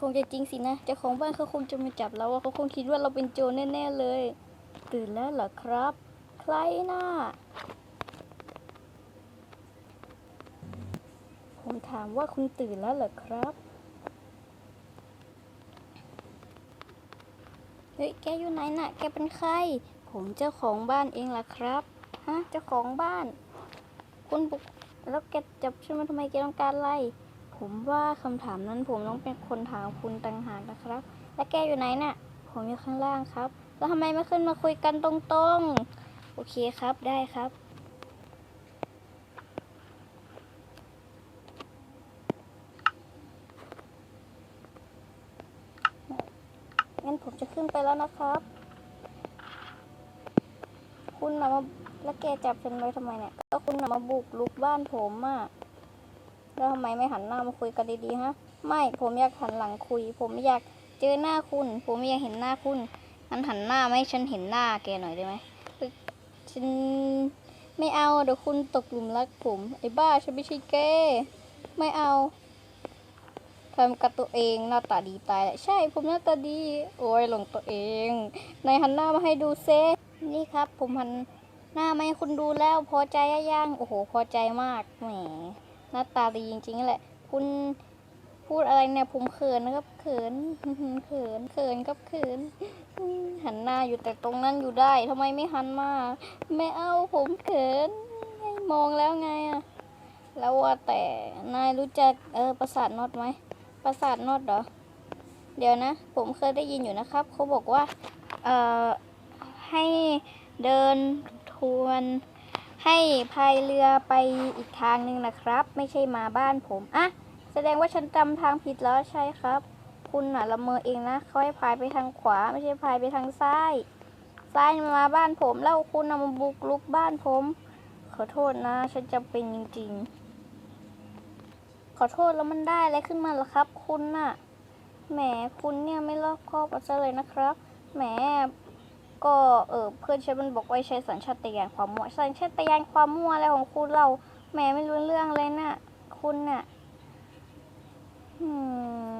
คงจะจริงสินะเจ้าของบ้านเขาคงจะมาจับเราอะเขาคงคิดว่าเราเป็นโจรแน่ๆเลย ตื่นแล้วเหรอครับ ใครน่ะผมถามว่าคุณตื่นแล้วเหรอครับเฮ้ยแกอยู่ไหนน่ะ แกเป็นใคร ผมเจ้าของบ้านเองล่ะครับฮะเจ้าของบ้าน คุณบุกแล้วแกจับฉันมาทำไมแกต้องการอะไร ผมว่าคำถามนั้นผมต้องเป็นคนถามคุณต่างหากนะครับ แล้วแกอยู่ไหนน่ะ ผมอยู่ข้างล่างครับ แล้วทำไมไม่ขึ้นมาคุยกันตรงๆ โอเคครับ ได้ครับ งั้นผมจะขึ้นไปแล้วนะครับ คุณนะมาแล้วแกจับฉันไว้ทำไมเนี่ย ก็คุณนะมาบุกลุกบ้านผมอะแล้วทำ ไมไม่หันหน้ามาคุยกันดีๆฮะ ไม่ผมอยากหันหลังคุย ผมไม่อยากเจอหน้าคุณ ผมไม่อยากเห็นหน้าคุณงั้นหันหน้าไมาให้ฉันเห็นหน้าแกหน่อยได้ไหมฉันไม่เอาเดี๋ยวคุณตกหลุมรักผมไอ้บ้าฉันไม่ใช่แกไม่เอาทำกับตัวเองหน้าตาดีตายแหละใช่ผมหน้าตาดี โอ้ยหลงตัวเองนายหันหน้ามาให้ดูเซนี่ครับ ผมหันหน้ามาให้คุณดูแล้วพอใจยังโอ้โห พอใจมากแหม หน้าตาดีจริงๆแหละ คุณพูดอะไรเนี่ยผมเขินนะครับเขินเขินเขินครับเขินหันหน้าอยู่แต่ตรงนั้นอยู่ได้ทำไมไม่หันมา ไม่เอาผมเขินมองแล้วไงอะแล้วว่าแต่นายรู้จักเออประสาทนอดไหมประสาทนอดเหรอ เดี๋ยวนะ ผมเคยได้ยินอยู่นะครับเขาบอกว่าเอ่อให้เดินทวน ให้พายเรือไปอีกทางหนึ่งนะครับ ไม่ใช่มาบ้านผมอะแสดงว่าฉันจำทางผิดแล้วใช่ครับ คุณน่ะละเมอเองนะเขาให้พายไปทางขวา ไม่ใช่พายไปทางซ้ายซ้ายมาบ้านผมแล้วคุณนำมาบุกลุกบ้านผม ขอโทษนะ ฉันจำเป็นจริง ๆ ขอโทษแล้วมันได้อะไรขึ้นมาล่ะครับ คุณน่ะแหมคุณเนี่ยไม่รอบคอบเอาซะเลยนะครับแหม ก็เออเพื่อนฉันมันบอกว่าใช้สัญชาตญาณความมั่วสัญชาตญาณความมั่วอะไรของคุณเราแหมไม่รู้เรื่องเลยนะ่ะคุณน่ะอืม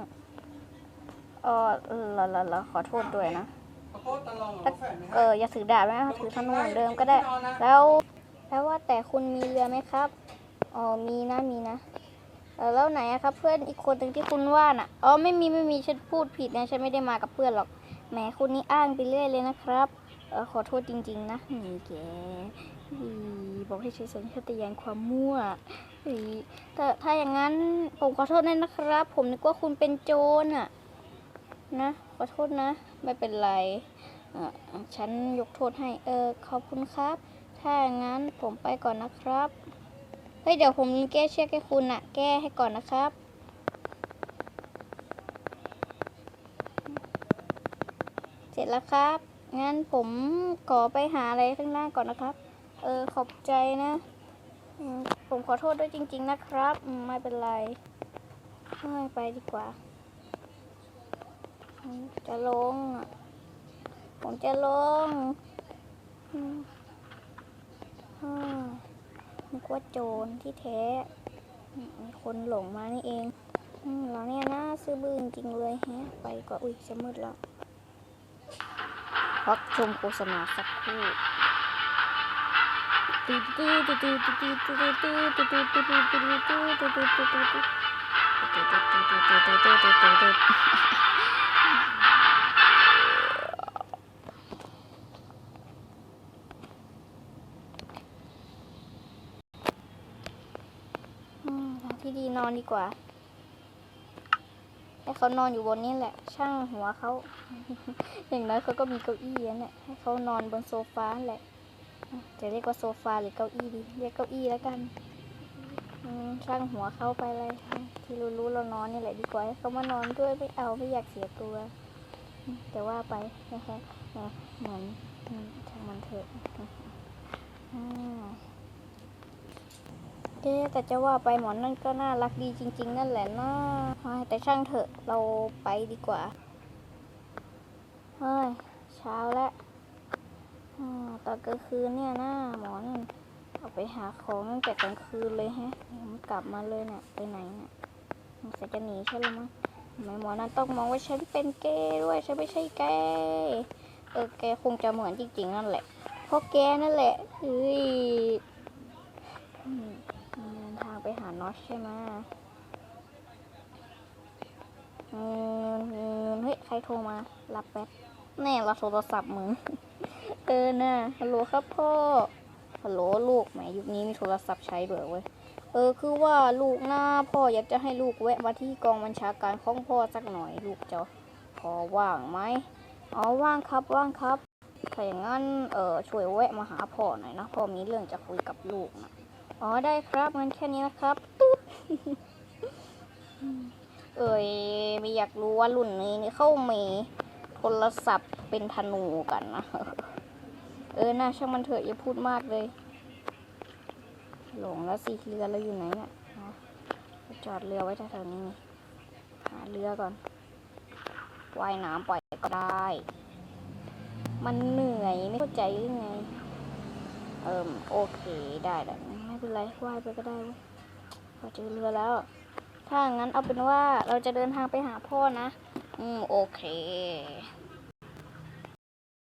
เออละละละขอโทษด้วยนะขอโทษตลอดถ้าเอออย่าถือดาบนะถือธนูเหมือนเดิมก็ได้ แล้วแล้วว่าแต่คุณมีเรือไหมครับอ๋อมีนะมีนะแล้วไหนอะครับเพื่อนอีกคนหนึ่งที่คุณว่าน่ะอ๋อไม่มีไม่มีฉันพูดผิดนะฉันไม่ได้มากับเพื่อนหรอก แหมคุณนี่อ้างไปเรื่อยเลยนะครับออขอโทษจริง ๆ นะนี่แกอบอกให้ใช้สัญชาตญาณความมั่วอีถ้าถ้าอย่างนั้นผมขอโทษด้วยนะครับ ผมนึกว่าคุณเป็นโจรอะนะ ขอโทษนะ ไม่เป็นไรฉันยกโทษให้ เออ ขอบคุณครับ ถ้าอย่างนั้นผมไปก่อนนะครับ เฮ้ย เดี๋ยวผมแก้เชือกให้คุณอะแก้ให้ก่อนนะครับ เส ร็จแล้วครับ งั้นผมขอไปหาอะไรข้างหน้าก่อนนะครับ เออขอบใจนะ ผมขอโทษด้วยจริง ๆ นะครับ ไม่เป็นไรไปดีกว่า จะลงอะผมจะลงอืมอ่านึกว่าโจรที่แท้ มีคนหลงมานี่เองเราเนี่ยนะซื้อบื้อจริงเลยแฮะ ไปกว่าอุ้ยจะมืดแล้ว พักชมโฆษณาสักครู่ที่ดีนอนดีกว่า ให้เขานอนอยู่บนนี้แหละ ช่างหัวเขา อย่างน้อยเขาก็มีเก้าอี้นั่นแหละให้เขานอนบนโซฟาแหละ จะเรียกว่าโซฟาหรือเก้าอี้ดี เรียกเก้าอี้แล้วกันช่างหัวเขาไปเลย ที่รู้ๆเรานอนนี่แหละดีกว่าให้เขามานอนด้วยไม่เอาไม่อยากเสียตัว แต่ว่าไปนะคะเหมือนอืมช่างมันเถอะ เอ๊แต่จะว่าไปหมอนนั่นก็น่ารักดีจริง ๆ นั่นแหละนะแต่ช่างเถอะเราไปดีกว่าเฮ้ยเช้าแล้วตอนกลางคืนเนี่ยนะหมอนเอาไปหาของตั้งแต่กลางคืนเลยแฮะยังไม่กลับมาเลยเนี่ยไปไหนเนี่ยสงสัยจะหนีใช่หรือมั้งไหนทำไมหมอนั้นต้องมองว่าฉันเป็นเกย์ด้วยฉันไม่ใช่เกย์เออแกคงจะเหมือนจริงๆนั่นแหละเพราะแกนั่นแหละเฮ้ยอืมเดินทางไปหานอ ชใช่ไหมอืมอืมเฮ้ย ใครโทรมา รับแป๊บ แน่รับโทรศัพท์มึงเออน่ะฮัลโหลครับพ่อ ฮัลโหลลูก แหมยุคนี้มีโทรศัพท์ใช้ด้วยเว้ย เออ คือว่าลูกหน้าพ่ออยากจะให้ลูกแวะมาที่กองบัญชาการของพ่อสักหน่อยลูกจะพอว่างไหมอ๋อ ว่างครับ ว่างครับ ถ้าอย่างนั้น เออช่วยแวะมาหาพ่อหน่อยนะ พ่อมีเรื่องจะคุยกับลูกนะ อ๋อได้ครับงั้นแค่นี้นะครับตุ๊ดเอ้ยไม่อยากรู้ว่ารุ่นนี้นี่เข้ามีโทรศัพท์เป็นธนูกันนะ เออน่าช่างมันเถอะอย่าพูดมากเลย หลงแล้วสิเรือเราอยู่ไหนเนี่ยจอดเรือไว้แถวๆนี้นี่หาเรือก่อนว่ายน้ำปล่อยก็ได้ มันเหนื่อยไม่เข้าใจหรือไง เอิมโอเคได้แล้วไม่เป็นไรว่ายไปก็ได้เว้ยพอเจอเรือแล้ว ถ้างั้นเอาเป็นว่าเราจะเดินทางไปหาพ่อนะ อืมโอเค